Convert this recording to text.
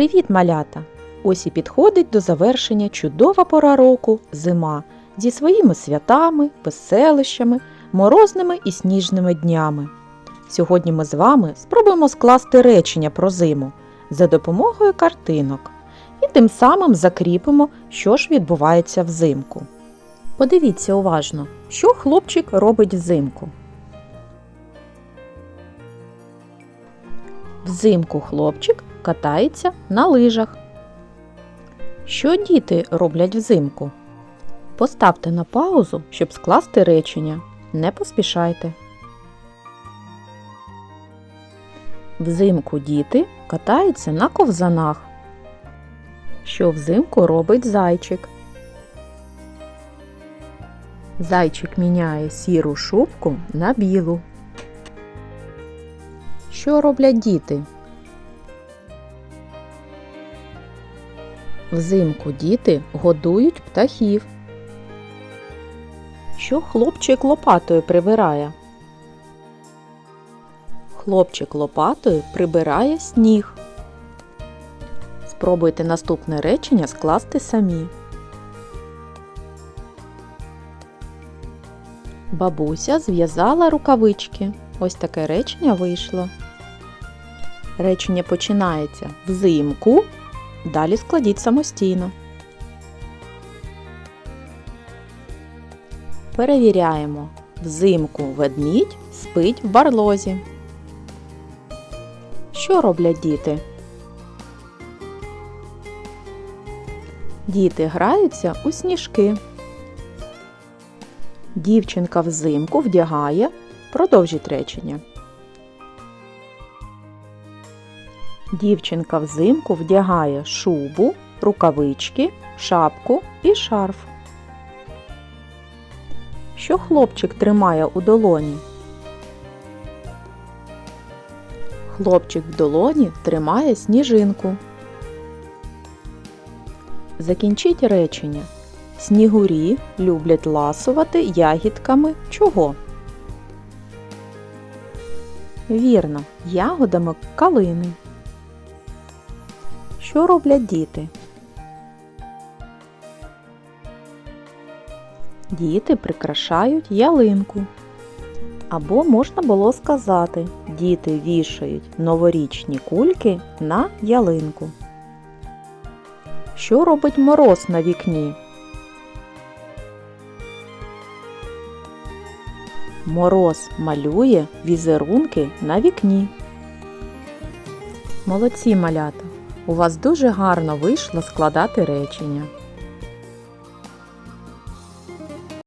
Привіт, малята! Ось і підходить до завершення чудова пора року зима зі своїми святами, веселищами, морозними і сніжними днями. Сьогодні ми з вами спробуємо скласти речення про зиму за допомогою картинок і тим самим закріпимо, що ж відбувається взимку. Подивіться уважно, що хлопчик робить взимку. Взимку хлопчик катається на лижах. Що діти роблять взимку? Поставте на паузу, щоб скласти речення. Не поспішайте. Взимку діти катаються на ковзанах. Що взимку робить зайчик? Зайчик міняє сіру шубку на білу. Що роблять діти? Взимку діти годують птахів. Що хлопчик лопатою прибирає? Хлопчик лопатою прибирає сніг. Спробуйте наступне речення скласти самі. Бабуся зв'язала рукавички. Ось таке речення вийшло. Речення починається взимку. Далі складіть самостійно. Перевіряємо. Взимку ведмідь спить в барлозі. Що роблять діти? Діти граються у сніжки. Дівчинка взимку вдягає. Продовжіть речення. Дівчинка взимку вдягає шубу, рукавички, шапку і шарф. Що хлопчик тримає у долоні? Хлопчик в долоні тримає сніжинку. Закінчіть речення. Снігурі люблять ласувати ягідками чого? Вірно, ягодами калини. Що роблять діти? Діти прикрашають ялинку. Або можна було сказати, діти вішають новорічні кульки на ялинку. Що робить мороз на вікні? Мороз малює візерунки на вікні. Молодці малята! У вас дуже гарно вийшло складати речення.